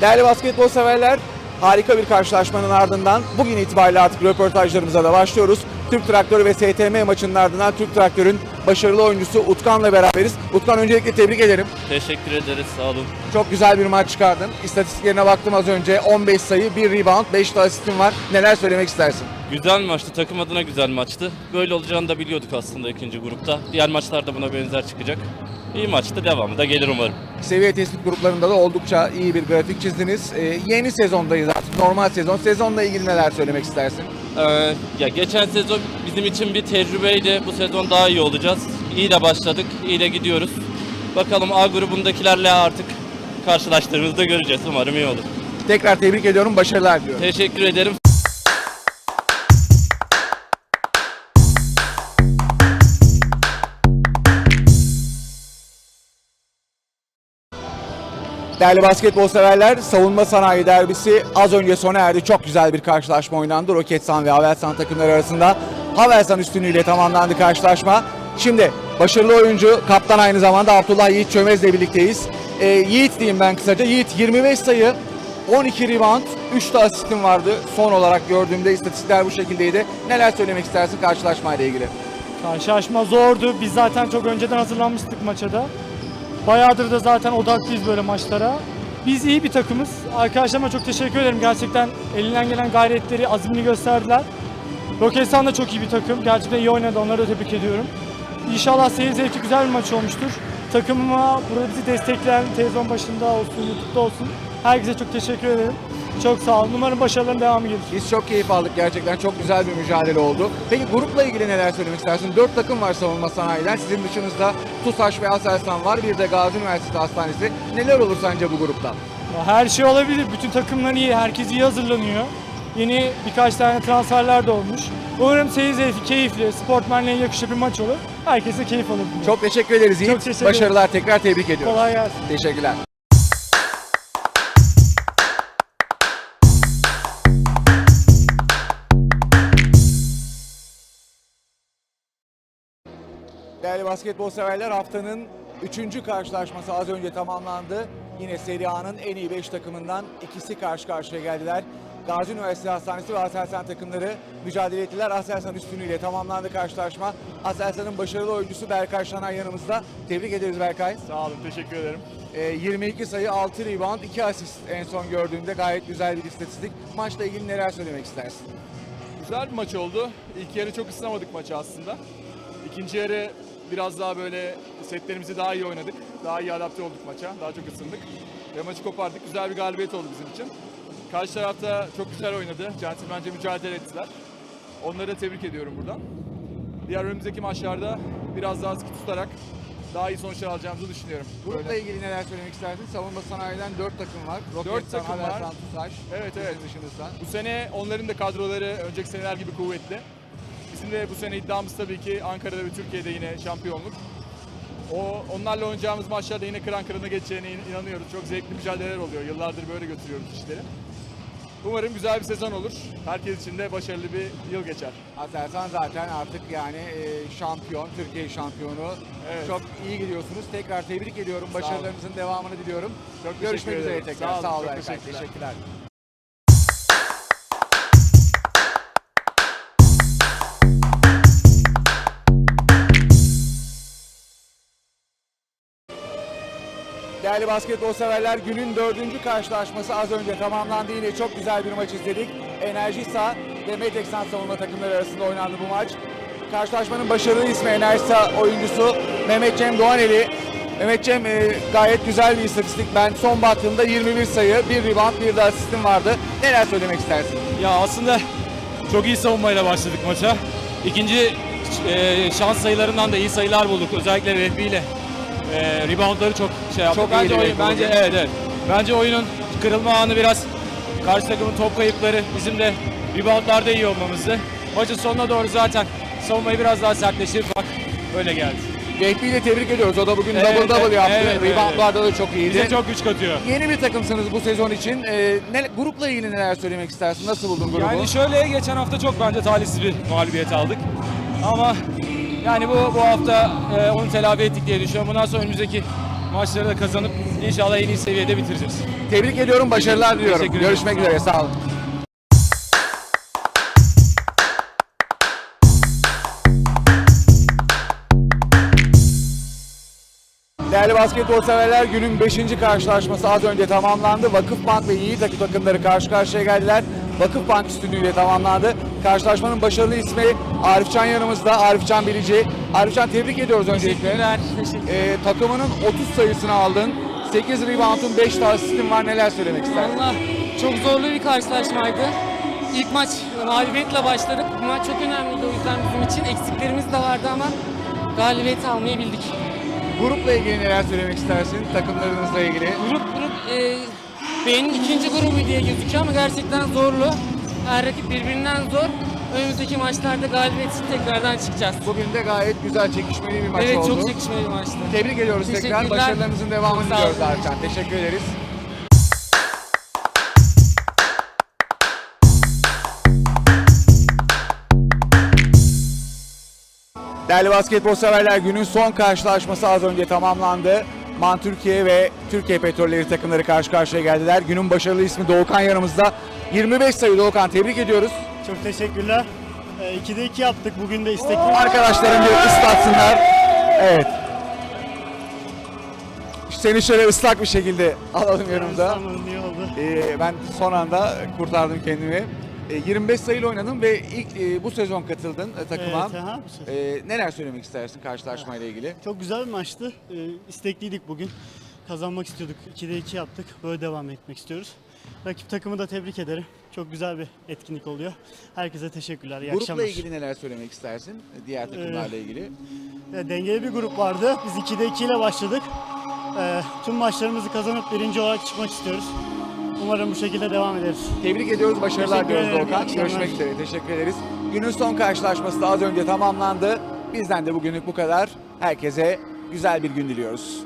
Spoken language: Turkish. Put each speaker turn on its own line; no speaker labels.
Değerli basketbol severler, harika bir karşılaşmanın ardından bugün itibariyle artık röportajlarımıza da başlıyoruz. Türk Traktörü ve STM maçının ardından Türk Traktör'ün başarılı oyuncusu Utkan'la beraberiz. Utkan öncelikle tebrik ederim.
Teşekkür ederiz, sağ olun.
Çok güzel bir maç çıkardın. İstatistiklerine baktım az önce. 15 sayı, 1 rebound, 5 de asistin var. Neler söylemek istersin?
Güzel maçtı, takım adına güzel maçtı. Böyle olacağını da biliyorduk aslında ikinci grupta. Diğer maçlarda buna benzer çıkacak. İyi maçtı, devamı da gelir umarım.
Seviye tespit gruplarında da oldukça iyi bir grafik çizdiniz. Ee, yeni sezondayız artık, normal sezon. Sezonla ilgili neler söylemek istersin?
Ee, ya geçen sezon bizim için bir tecrübeydi. Bu sezon daha iyi olacağız. İyi de başladık, iyi de gidiyoruz. Bakalım A grubundakilerle artık karşılaştığımızda göreceğiz. Umarım iyi olur.
Tekrar tebrik ediyorum, başarılar diliyorum.
Teşekkür ederim.
Değerli basketbol severler, savunma sanayi derbisi az önce sona erdi. Çok güzel bir karşılaşma oynandı. Roketsan ve Havelsan takımları arasında. Havelsan üstünlüğüyle tamamlandı karşılaşma. Şimdi başarılı oyuncu, kaptan aynı zamanda Abdullah Yiğit Çömez'le birlikteyiz. Ee, Yiğit diyeyim ben kısaca. Yiğit 25 sayı, 12 rebound, 3 de asistin vardı. Son olarak gördüğümde istatistikler bu şekildeydi. Neler söylemek istersin karşılaşmayla ilgili?
Karşılaşma zordu. Biz zaten çok önceden hazırlanmıştık maça da. Bayağıdır da zaten odaklıyız böyle maçlara. Biz iyi bir takımız. Arkadaşlarıma çok teşekkür ederim. Gerçekten elinden gelen gayretleri, azmini gösterdiler. Roketsan da çok iyi bir takım. Gerçekten iyi oynadı. Onları da tebrik ediyorum. İnşallah seyir zevki güzel bir maç olmuştur. Takımıma, burada bizi destekleyen televizyon başında olsun, YouTube'da olsun. Herkese çok teşekkür ederim. Çok sağ olun. Umarım başarıların devamı gelir.
Biz çok keyif aldık gerçekten. Çok güzel bir mücadele oldu. Peki grupla ilgili neler söylemek istersin? Dört takım var savunma sanayiden. Sizin dışınızda TUSAŞ ve Aselsan var. Bir de Gazi Üniversitesi Hastanesi. Neler olur sence bu grupta?
Her şey olabilir. Bütün takımlar iyi. Herkes iyi hazırlanıyor. Yeni birkaç tane transferler de olmuş. Umarım seyir zevki, keyifli, sportmenliğe yakışır bir maç olur. Herkese keyif alır.
Çok teşekkür ederiz Yiğit.
Çok teşekkür ederim.
Başarılar tekrar tebrik ediyorum.
kolay gelsin.
Teşekkürler. Değerli basketbol severler haftanın 3. karşılaşması az önce tamamlandı. Yine Serie A'nın en iyi 5 takımından ikisi karşı karşıya geldiler. Gazi Üniversitesi Hastanesi ve Aselsan takımları mücadele ettiler. Aselsan üstünlüğüyle tamamlandı karşılaşma. Aselsan'ın başarılı oyuncusu Berkay Şanay yanımızda. Tebrik ederiz Berkay.
Sağ olun, teşekkür ederim.
Ee, 22 sayı, 6 rebound, 2 asist en son gördüğümde gayet güzel bir istatistik. Maçla ilgili neler söylemek istersin?
Güzel bir maç oldu. İlk yarı çok ısınamadık maçı aslında. İkinci yarı biraz daha böyle setlerimizi daha iyi oynadık. Daha iyi adapte olduk maça. Daha çok ısındık. Ve maçı kopardık. Güzel bir galibiyet oldu bizim için. Karşı tarafta çok güzel oynadı. Centilmence mücadele ettiler. Onları da tebrik ediyorum buradan. Diğer önümüzdeki maçlarda biraz daha sıkı tutarak daha iyi sonuçlar alacağımızı düşünüyorum.
Grupla ilgili neler söylemek istersin? Savunma sanayiden 4 takım var.
Dört
Roketsan,
takım var.
Havelsan, TUSAŞ.
Evet, evet.
dışınızda.
Bu sene onların da kadroları önceki seneler gibi kuvvetli. Bizim de bu sene iddiamız tabii ki Ankara'da ve Türkiye'de yine şampiyonluk. O onlarla oynayacağımız maçlarda yine kıran kırana geçeceğine in- inanıyoruz. Çok zevkli mücadeleler oluyor. Yıllardır böyle götürüyoruz işleri. Umarım güzel bir sezon olur. Herkes için de başarılı bir yıl geçer.
Aselsan zaten artık yani e, şampiyon, Türkiye şampiyonu.
Evet.
Çok iyi gidiyorsunuz. Tekrar tebrik ediyorum.
Olun.
Başarılarınızın devamını diliyorum.
Çok
Görüşmek üzere tekrar.
Sağ olun,
Sağ ol
çok teşekkürler.
Teşekkürler. Değerli basketbol severler günün dördüncü karşılaşması az önce tamamlandı. Yine çok güzel bir maç izledik. Enerjisa ve Meteksan savunma takımları arasında oynandı bu maç. Karşılaşmanın başarılı ismi Enerjisa oyuncusu Mehmet Cem Doğaneli. Mehmet Cem e, gayet güzel bir istatistik. Ben son baktığımda 21 sayı, 1 rebound, 1 de asistin vardı. Neler söylemek istersin?
Ya aslında çok iyi savunmayla başladık maça. İkinci e, şans sayılarından da iyi sayılar bulduk. Özellikle Redby ile e, reboundları çok şey yaptı.
Çok
bence oyun, bence evet evet. Bence oyunun kırılma anı biraz karşı takımın top kayıpları, bizim de reboundlarda iyi olmamızdı. Maçın sonuna doğru zaten savunmayı biraz daha sertleştirip bak öyle geldi.
Vehbi'yi de tebrik ediyoruz. O da bugün
Evet,
double double
evet,
yaptı.
evet, evet.
Reboundlarda da çok iyiydi.
Bize çok güç katıyor.
Yeni bir takımsınız bu sezon için. Ee, ne, grupla ilgili neler söylemek istersin? Nasıl buldun grubu?
Yani şöyle geçen hafta çok bence talihsiz bir mağlubiyet aldık. Ama yani bu bu hafta e, onu telafi ettik diye düşünüyorum. Bundan sonra önümüzdeki maçları da kazanıp inşallah en iyi seviyede bitireceğiz.
Tebrik ediyorum, başarılar diliyorum.
Teşekkür ederim.
Görüşmek üzere, sağ olun. Değerli basketbol severler günün 5. karşılaşması az önce tamamlandı. Vakıfbank ve Yiğit Akı takımları karşı karşıya geldiler. Vakıfbank üstünlüğüyle tamamlandı. Karşılaşmanın başarılı ismi Arifcan yanımızda. Arifcan Bilici. Arifcan tebrik ediyoruz öncelikle. Ee, takımının 30 sayısını aldın. 8 reboundun 5 de asistin var. Neler söylemek istersin?
Valla çok zorlu bir karşılaşmaydı. İlk maç mağlubiyetle başladık. Bu maç çok önemliydi o yüzden bizim için. Eksiklerimiz de vardı ama galibiyeti almayı bildik.
Grupla ilgili neler söylemek istersin? Takımlarınızla ilgili.
Grup grup e, benim ikinci grubu diye gözüküyor ama gerçekten zorlu. Her rakip birbirinden zor. Önümüzdeki maçlarda galibiyet için tekrardan çıkacağız.
Bugün de gayet güzel çekişmeli bir maç
evet
oldu.
çok çekişmeli bir maçtı.
Tebrik ediyoruz tekrar. Başarılarınızın devamını diliyoruz Arifcan. Teşekkür ederiz. Değerli basketbol severler günün son karşılaşması az önce tamamlandı. Man Türkiye ve Türkiye Petrolleri takımları karşı karşıya geldiler. Günün başarılı ismi Doğukan yanımızda. 25 sayı Doğukan tebrik ediyoruz.
Çok teşekkürler. 2'de 2 yaptık. Bugün de istekli.
Arkadaşlarım bir ıslatsınlar. Evet. Seni şöyle ıslak bir şekilde alalım.
Tamam, iyi oldu.
Ee, ben son anda kurtardım kendimi. Ee, 25 sayıyla oynadın ve ilk e, bu sezon katıldın e, takıma.
Evet, aha, bu sezon.
Ee, neler söylemek istersin karşılaşmayla ilgili?
Çok güzel bir maçtı. Ee, istekliydik bugün. Kazanmak istiyorduk. 2'de 2 yaptık. Böyle devam etmek istiyoruz. Rakip takımı da tebrik ederim. Çok güzel bir etkinlik oluyor. Herkese teşekkürler. İyi
Grupla
akşamlar.
ilgili neler söylemek istersin? Diğer takımlarla ilgili.
Ee, dengeli bir grup vardı. Biz 2'de 2 ile başladık. Ee, tüm maçlarımızı kazanıp birinci olarak çıkmak istiyoruz. Umarım bu şekilde devam ederiz.
Tebrik ediyoruz, başarılar
Teşekkür
diliyoruz
ederim,
Doğukan. Görüşmek üzere, teşekkür ederiz. Günün son karşılaşması da az önce tamamlandı. Bizden de bugünlük bu kadar. Herkese güzel bir gün diliyoruz.